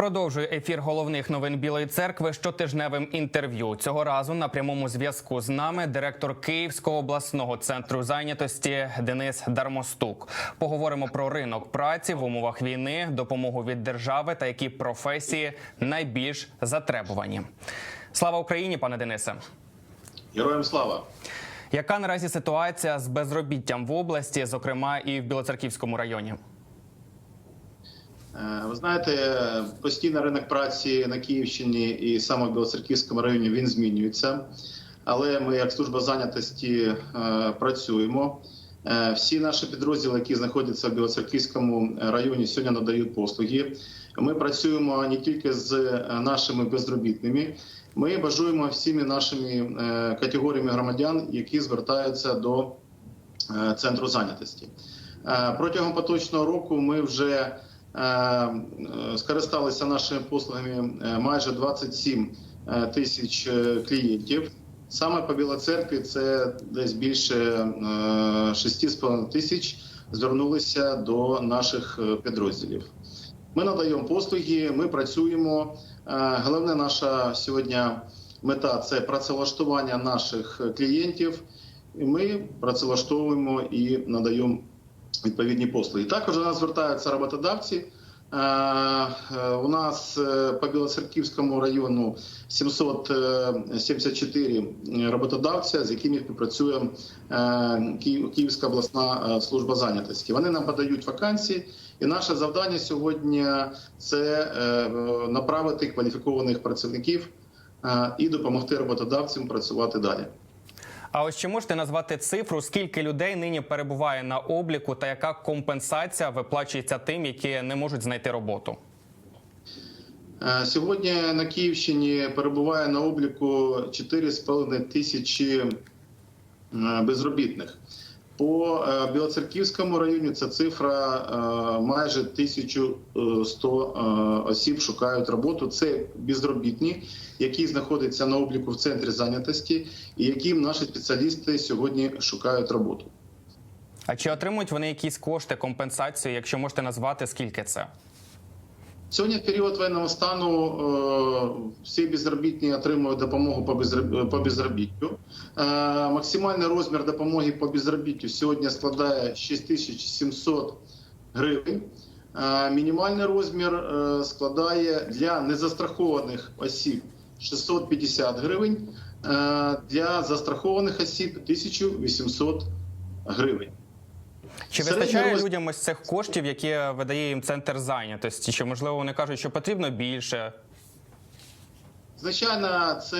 Продовжую ефір головних новин Білої церкви щотижневим інтерв'ю. Цього разу на прямому зв'язку з нами директор Київського обласного центру зайнятості Денис Дармостук. Поговоримо про ринок праці в умовах війни, допомогу від держави та які професії найбільш затребувані. Слава Україні, пане Денисе. Героям слава! Яка наразі ситуація з безробіттям в області, зокрема і в Білоцерківському районі? Е, Ви знаєте, постійно ринок праці на Київщині і саме в Білоцерківському районі він змінюється. Але ми, як служба зайнятості, е, працюємо. Е, Всі наші підрозділи, які знаходяться в Білоцерківському районі, сьогодні надають послуги. Ми працюємо не тільки з нашими безробітними, ми бажуємо всіми нашими категоріями громадян, які звертаються до центру зайнятості. Протягом поточного року ми вже скористалися нашими послугами е, майже 27 е, тисяч е, клієнтів. Саме по Білоцеркві це десь більше е, 6,5 тисяч звернулися до наших е, підрозділів. Ми надаємо послуги, ми працюємо. Е, Головне наша сьогодні мета це працевлаштування наших клієнтів. Ми працевлаштовуємо і надаємо відповідні послуги. Також до нас звертаються роботодавці. Е, е, У нас е, по Білоцерківському району 774 роботодавця, з якими співпрацює Київська обласна служба зайнятості. Вони нам подають вакансії, і наше завдання сьогодні це направити кваліфікованих працівників і допомогти роботодавцям працювати далі. А ось чи можете назвати цифру, скільки людей нині перебуває на обліку, та яка компенсація виплачується тим, які не можуть знайти роботу? Е, Сьогодні на Київщині перебуває на обліку 4,5 тисячі е, безробітних. По е, Білоцерківському районі ця цифра е, майже 1100 е, осіб шукають роботу. Це безробітні, які знаходяться на обліку в центрі зайнятості, і яким наші спеціалісти сьогодні шукають роботу. А чи отримують вони якісь кошти, компенсацію, якщо можете назвати, скільки це? Сьогодні в період воєнного стану е, всі безробітні отримують допомогу по безробіттю. Е, Максимальний розмір допомоги по безробіттю сьогодні складає 6700 гривень. Е, Мінімальний розмір е, складає для незастрахованих осіб 650 гривень, е, для застрахованих осіб 1800 гривень. Чи вистачає роз- людям ось цих коштів, які видає їм центр зайнятості? Чи можливо вони кажуть, що потрібно більше? Звичайно, це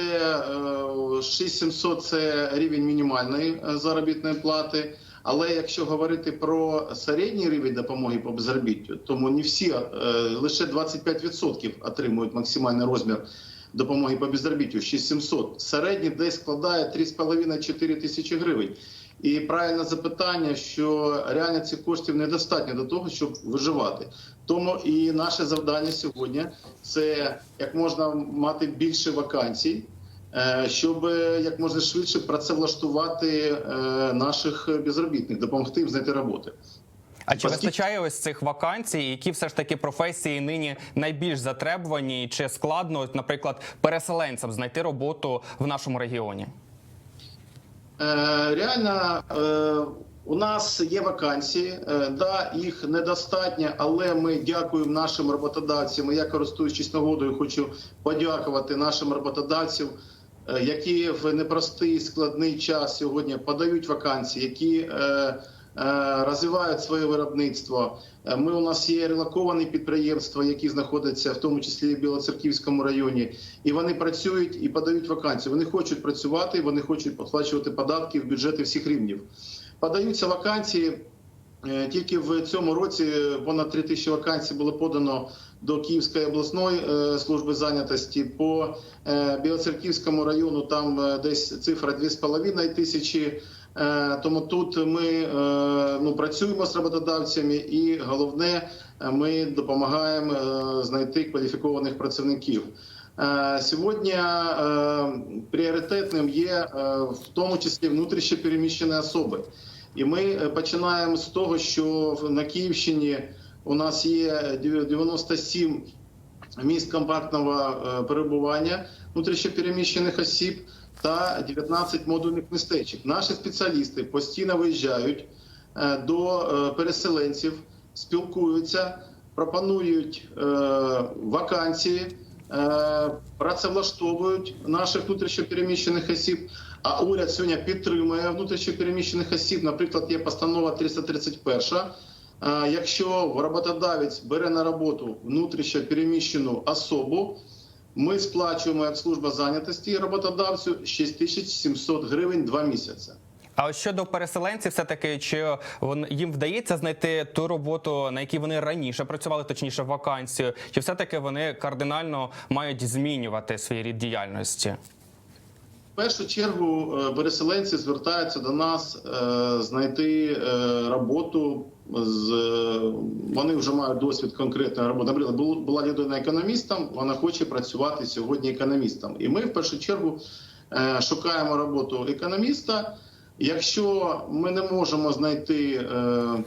е, 6700 – це рівень мінімальної е, заробітної плати. Але якщо говорити про середній рівень допомоги по безробіттю, тому не всі е, лише 25% отримують максимальний розмір допомоги по безробіттю 6700. Середній десь складає 3,5-4 тисячі гривень. І правильне запитання, що реально цих коштів недостатньо до того, щоб виживати. Тому і наше завдання сьогодні це як можна мати більше вакансій, е, щоб е, як можна швидше працевлаштувати е, наших безробітних, допомогти їм знайти роботи. А чи вистачає ось цих вакансій? Які все ж таки професії нині найбільш затребувані? Чи складно, наприклад, переселенцям знайти роботу в нашому регіоні? Е, Реально е, у нас є вакансії, е, да, їх недостатньо, але ми дякуємо нашим роботодавцям. Я користуючись нагодою, хочу подякувати нашим роботодавцям, які в непростий складний час сьогодні подають вакансії, які розвивають своє виробництво. Е, Ми у нас є релоковані підприємства, які знаходяться в тому числі в Білоцерківському районі, і вони працюють і подають вакансії. Вони хочуть працювати, вони хочуть сплачувати податки в бюджети всіх рівнів. Подаються вакансії. Е, Тільки в цьому році понад 3 тисячі вакансій було подано до Київської обласної е, служби зайнятості. По е, Білоцерківському району там е, десь цифра 2,5 тисячі. Е, Тому тут ми е, ну, працюємо з роботодавцями, і головне, е, ми допомагаємо знайти кваліфікованих працівників. Сьогодні пріоритетним є в тому числі внутрішньо переміщені особи. І ми починаємо з того, що на Київщині у нас є 97 місць компактного перебування внутрішньопереміщених осіб та 19 модульних містечок. Наші спеціалісти постійно виїжджають е, до е, переселенців, спілкуються, пропонують е, вакансії, працевлаштовують наших внутрішньопереміщених осіб. А уряд сьогодні підтримує внутрішньопереміщених осіб. Наприклад, є постанова 331. Е, Якщо роботодавець бере на роботу внутрішньо переміщену особу, ми сплачуємо як служба зайнятості роботодавцю 6700 гривень два місяці. А ось щодо переселенців, все таки чи їм вдається знайти ту роботу, на якій вони раніше працювали, точніше вакансію, чи все таки вони кардинально мають змінювати свій рід діяльності? В першу чергу е, переселенці звертаються до нас е, знайти е, роботу. З е, вони вже мають досвід конкретної роботи. Наприклад, була людина економістом, вона хоче працювати сьогодні економістом. І ми в першу чергу е, шукаємо роботу економіста. Якщо ми не можемо знайти е,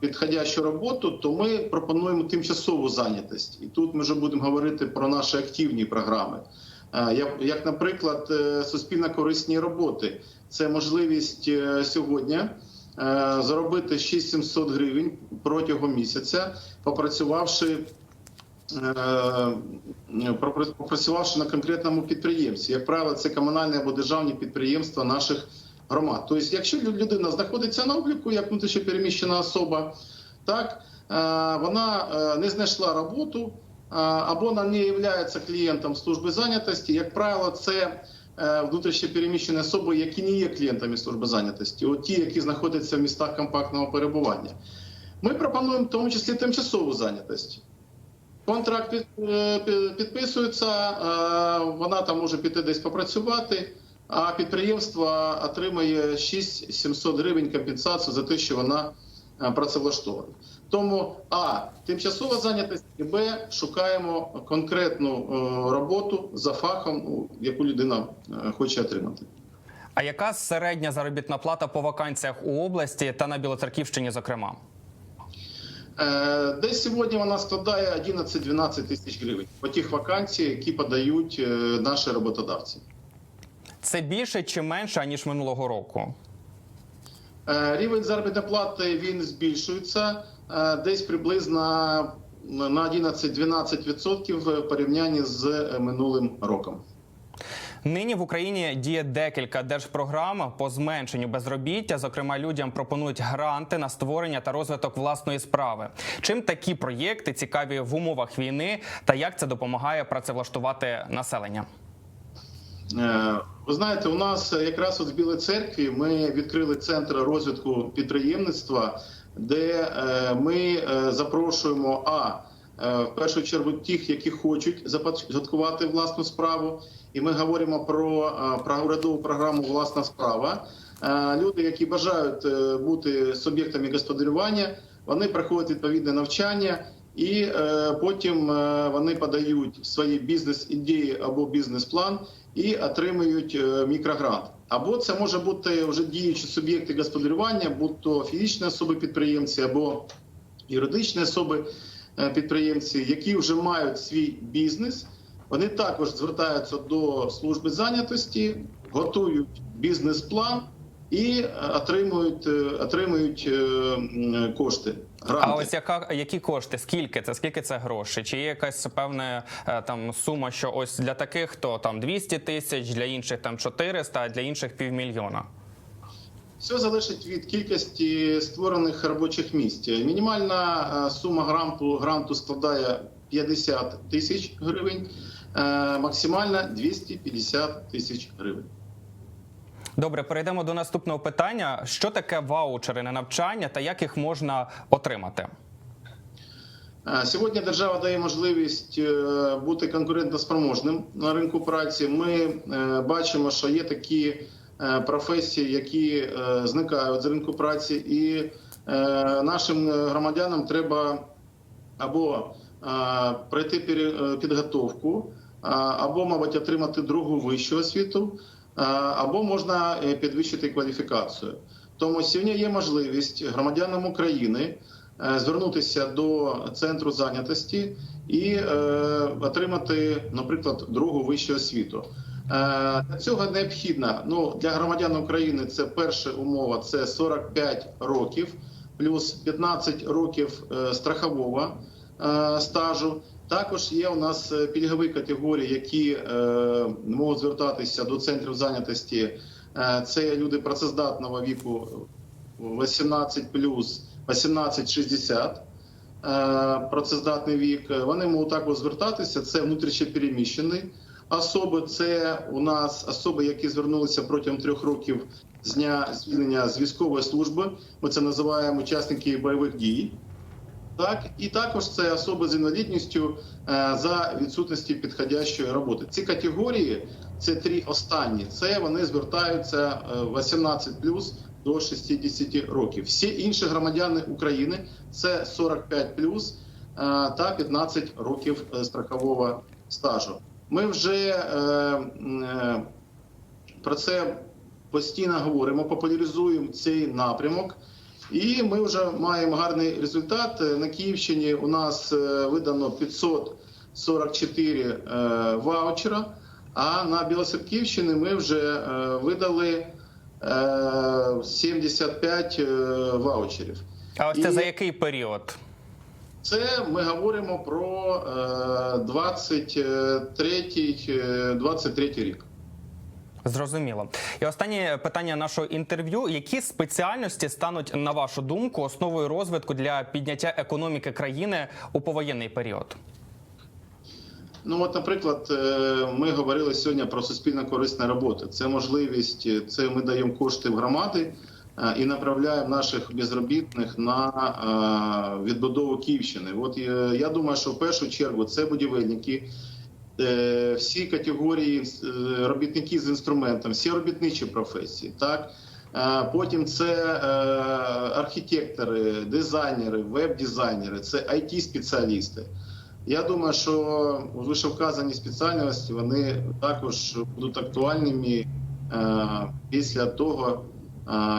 підходящу роботу, то ми пропонуємо тимчасову зайнятість. І тут ми вже будемо говорити про наші активні програми. Як, наприклад, е, суспільно-корисні роботи, це можливість сьогодні заробити 6700 гривень протягом місяця, попрацювавши. е, Попрацювавши на конкретному підприємстві, як правило, це комунальні або державні підприємства наших громад. Тобто, якщо людина знаходиться на обліку як внутрішньопереміщена особа, так е, вона е, не знайшла роботу, або вона не є клієнтом служби зайнятості. Як правило, це е, внутрішньопереміщені особи, які не є клієнтами служби зайнятості, от ті, які знаходяться в містах компактного перебування. Ми пропонуємо в тому числі тимчасову зайнятість. Контракт е, під- підписується, е, вона там може піти десь попрацювати, а підприємство отримає 6-700 гривень компенсацію за те, що вона е, працевлаштована. Тому а тимчасова зайнятість, і б шукаємо конкретну е, роботу за фахом, яку людина е, хоче отримати. А яка середня заробітна плата по вакансіях у області та на Білоцерківщині, зокрема? Десь сьогодні вона складає 11-12 тисяч гривень по тих вакансіях, які подають наші роботодавці. Це більше чи менше ніж минулого року? Е, Рівень заробітної плати він збільшується е, десь приблизно на 11-12% в порівнянні з е, минулим роком. Нині в Україні діє декілька держпрограм по зменшенню безробіття. Зокрема, людям пропонують гранти на створення та розвиток власної справи. Чим такі проєкти цікаві в умовах війни, та як це допомагає працевлаштувати населення? Е, Ви знаєте, у нас якраз от в Білій церкві ми відкрили центр розвитку підприємництва, де е, ми е, запрошуємо а в першу чергу тих, які хочуть започаткувати власну справу, і ми говоримо про, про урядову програму Власна справа. Люди, які бажають бути суб'єктами господарювання, вони проходять відповідне навчання. І е, потім е, вони подають свої бізнес-ідеї або бізнес-план і отримують е, мікрогрант. Або це може бути вже діючі суб'єкти господарювання, будь то фізичні особи-підприємці або юридичні особи е, підприємці, які вже мають свій бізнес. Вони також звертаються до служби зайнятості, готують бізнес-план і е, отримують, е, отримують е, кошти. Гранти. А ось яка які кошти? Скільки це? Скільки це грошей? Чи є якась певна там сума, що ось для таких то там 200 тисяч, для інших там 400, а для інших півмільйона? Все залежить від кількості створених робочих місць. Мінімальна сума гранту, гранту складає 50 тисяч гривень, максимальна 250 тисяч гривень. Добре, перейдемо до наступного питання: що таке ваучери на навчання та як їх можна отримати? Е, Сьогодні держава дає можливість е, бути конкурентоспроможним на ринку праці. Ми е, бачимо, що є такі професії, які зникають з ринку праці, і нашим громадянам треба або пройти підготовку, або, мабуть, отримати другу вищу освіту, або можна е, підвищити кваліфікацію. Тому сьогодні є можливість громадянам України е, звернутися до центру зайнятості і е, отримати, наприклад, другу вищу освіту. Е, Для цього необхідно ну для громадян України. Це перша умова це 45 років, плюс 15 років е, страхового е, стажу. Також є у нас е, пільгові категорії, які е, можуть звертатися до центрів зайнятості. Е, Це люди працездатного віку 18 плюс 18-60 е, працездатний вік. Вони можуть також звертатися. Це внутрішньопереміщені особи. Це у нас особи, які звернулися протягом трьох років з дня звільнення з військової служби. Ми це називаємо учасники бойових дій. Так, і також це особи з інвалідністю е, за відсутності підходящої роботи. Ці категорії, це три останні. Це вони звертаються е, 18 плюс до 60 років. Всі інші громадяни України це 45 плюс е, та 15 років е, страхового стажу. Ми вже е, е, про це постійно говоримо, популяризуємо цей напрямок. І ми вже маємо гарний результат. На Київщині у нас е, видано 544 е, ваучера, а на Білоцерківщині ми вже е, видали е, 75 е, ваучерів. А ось це І- за який період? Це ми говоримо про е, 23, е, 23 рік. Зрозуміло. І останнє питання нашого інтерв'ю: які спеціальності стануть, на вашу думку, основою розвитку для підняття економіки країни у повоєнний період? Ну, от, наприклад, е, ми говорили сьогодні про суспільно корисні роботи. Це можливість, е, це ми даємо кошти в громади е, і направляємо наших безробітних на відбудову Київщини. От я думаю, що в першу чергу це будівельники. Е, Всі категорії е, робітники з інструментом, всі робітничі професії, так Е, потім це архітектори, дизайнери, веб-дизайнери, це it спеціалісти я думаю, що вишевказані спеціальності вони також будуть актуальними після того,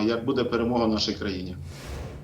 як буде перемога в нашій країні.